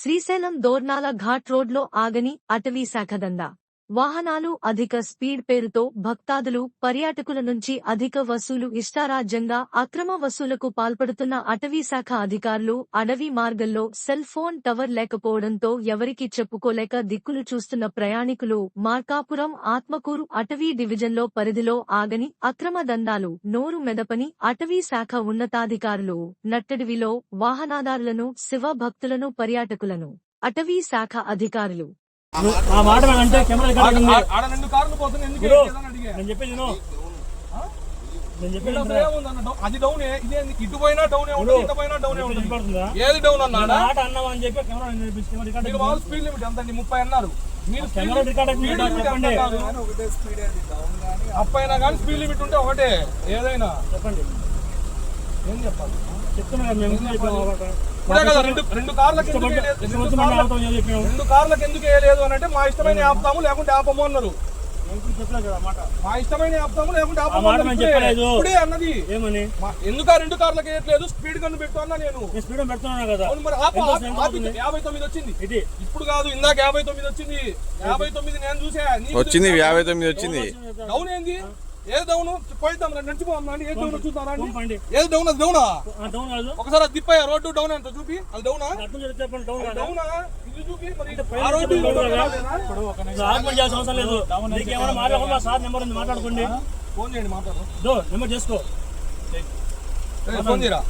శ్రీశైలం దోర్నాల ఘాట్ రోడ్లో ఆగని అటవీ శాఖ దందా. వాహనాలు అధిక స్పీడ్ పేరుతో భక్తాదులు పర్యాటకుల నుంచి అధిక వసూలు ఇష్టారాజ్యంగా అక్రమ వసూలకు పాల్పడుతున్న అటవీశాఖ అధికారులు అడవి మార్గంలో సెల్ ఫోన్ టవర్ లేకపోవడంతో ఎవరికి చెప్పుకోలేక దిక్కులు చూస్తున్న ప్రయాణికులు మార్కాపురం ఆత్మకూరు అటవీ డివిజన్లో పరిధిలో ఆగని అక్రమ దందాలు నోరు మెదపని అటవీ శాఖ ఉన్నతాధికారులు. నట్టడివిలో వాహనాదారులను శివ భక్తులను పర్యాటకులను అటవీ శాఖ అధికారులు ఆ మాట అంటే కెమెరా ఆడ రెండు కార్లు పోతుంది ఎందుకు అడిగా నేను చెప్పేది. నేను చెప్పేది అది డౌన్ ఇదే ఇటు పోయినా డౌన్ ఉంటుంది ఇటు పోయినా డౌన్ ఉంటుంది? ఏది డౌన్ అన్నాడా? మాట అన్నావా అని చెప్పి కెమెరా నేను స్పీడ్ లిమిట్ ఎంత అండి? ముప్పై అన్నారు. మీరు speed camera record speed limit limit ఎంత చెప్పండి. అన్నారు అప్ అయినా కానీ స్పీడ్ లిమిట్ ఉంటే ఒకటే. ఏదైనా. చెప్పండి. ఏం చెప్పాలి? చెప్తున్నా మేము ఇప్పుడే కదా రెండు రెండు కార్లకు ఎందుకు వేయలేదు? రెండు కార్లకు- అని ఎందుకు వేయలేదు అంటే మా ఇష్టమైన ఆపుతాము లేకుంటే ఆపము అన్నారు. మా ఇష్టమైన ఆపుతాము లేకుంటే ఆ ఆపము ఇప్పుడే. అన్నది. ఏమని? ఎందుకు ఆ రెండు కార్లకు వేయట్లేదు? స్పీడ్ కన్ను పెట్టు అన్నా నేను. స్పీడ్ కదా. మరి? యాభై తొమ్మిది వచ్చింది. ఇది. ఇప్పుడు కాదు ఇందాక యాభై తొమ్మిది వచ్చింది. యాభై తొమ్మిది నేను చూసా. వచ్చింది? యాభై తొమ్మిది వచ్చింది. డౌన్ ఏంది? ఏ డౌన్? పోయిద్దాం రండి నడిచిపోదాం రండి ఏ డౌన్ చూద్దాం రండి ఏది డౌన్? అది డౌనా? ఒకసారి అది రోడ్డు డౌన్ ఎంత చూపి. అది డౌనా? ఇది చూపి ఆ రోడ్డు అవసరం లేదు. మాట్లాడకుండా సార్ నెంబర్ ఉంది మాట్లాడుకోండి. ఫోన్ చేయండి మాట్లాడు నెంబర్ చేసుకో. ఫోన్ చేయరా?